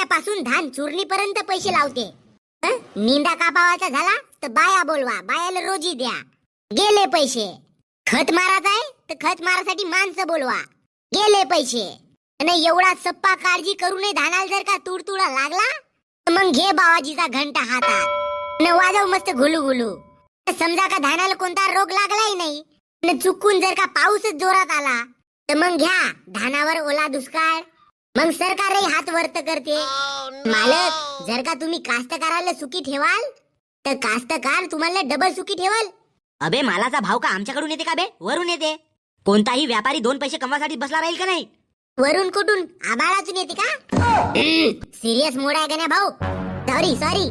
बियाण्यापासून धान चुरणीपर्यंत पैसे लावते. निंदा कापावाचा झाला? तर बाया बोलवा बायाला रोजी द्या. गेले पैसे. खत मारायचा आहे तर खत मारासाठी माणसं बोलवा. गेले पैसे. आणि एवढा सप्पा काळजी करू नये धानाला जर का तुडतुडा लागला तर मग घे बाबाजीचा घंटा हातात. न वाजव मस्त घुलू घुलू समजा का धानाला कोणता रोग लागलाही नाही न चुकून जर का पाऊसच जोरात आला तर मग घ्या. धानावर ओला दुष्काळ मग सरकारही हात वर्त करते? मालक जर का तुम्ही कास्तकाराला सुखी ठेवाल तर कास्तकार तुम्हाला डबल सुखी ठेवाल. अबे मालाचा भाव का आमच्याकडून येते का बे? वरून येते. कोणताही व्यापारी दोन पैसे कमवासाठी बसला राहील का नाही? वरून कुठून? आबाळातून येते का? सिरियस मोड आहे गण्या भाऊ. सॉरी सॉरी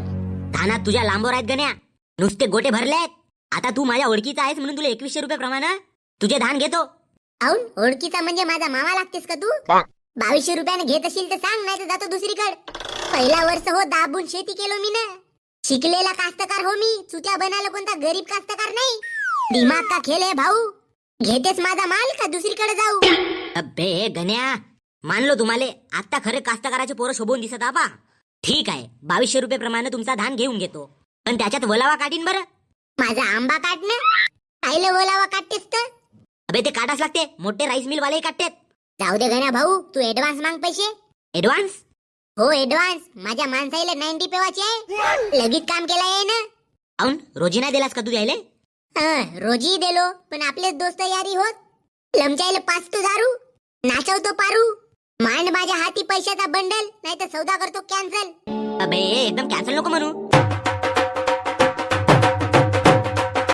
धानात तुझ्या लांबवर आहेत गण्या. नुसते गोटे भरले आहेत आता तू माझ्या ओळखीचा आहेस म्हणून तुला एकवीसशे रुपये प्रमाणे तुझे धान घेतो. औन ओळखीचा म्हणजे माझा मामा लागतेस का तू? बावीसशे रुपयाने घेत असेल तर सांग नाही तर जातो दुसरीकडे. पहिला वर्ष हो दाबून शेती केलो मी ना. शिकलेला कास्तकार हो मी चुत्या बनायला कोणता गरीब कास्तकार नाही. दिमाग का खेळ आहे भाऊ? घेतेस माझा माल का दुसरीकडे जाऊ? अबे गण्या मानलो तुम्हाला आता खरे कास्तकाराचे पोरं शोभून दिसत आबा. ठीक आहे बावीसशे रुपये प्रमाणे तुमचा धान घेऊन घेतो. पण त्याच्यात वलावा काढीन बरं. माझा आंबा काढ ना. कायले बोलावा काढतेस तर. अबे ते काढाच लागते. मोठे राईस मिल वाले काढतात. जाऊ दे गण्या भाऊ तू ऍडव्हान्स माग पैसे. ऍडव्हान्स हो ऍडव्हान्स माझ्या माणसाईला नाईन्टी पेवाची आहे. लगेच काम केलं आहे ना. औन रोजी नाही दिलास का तू द्यायले हं, रोजी दिलो पण आपलेच दोस्त यारी होत. लमचायला पाच तो दारू नाचवतो पारू. मांड माझ्या हाती पैशाचा बंडल नाही तर सौदा करतो कॅन्सल अबे एकदम कॅन्सल नको म्हणू.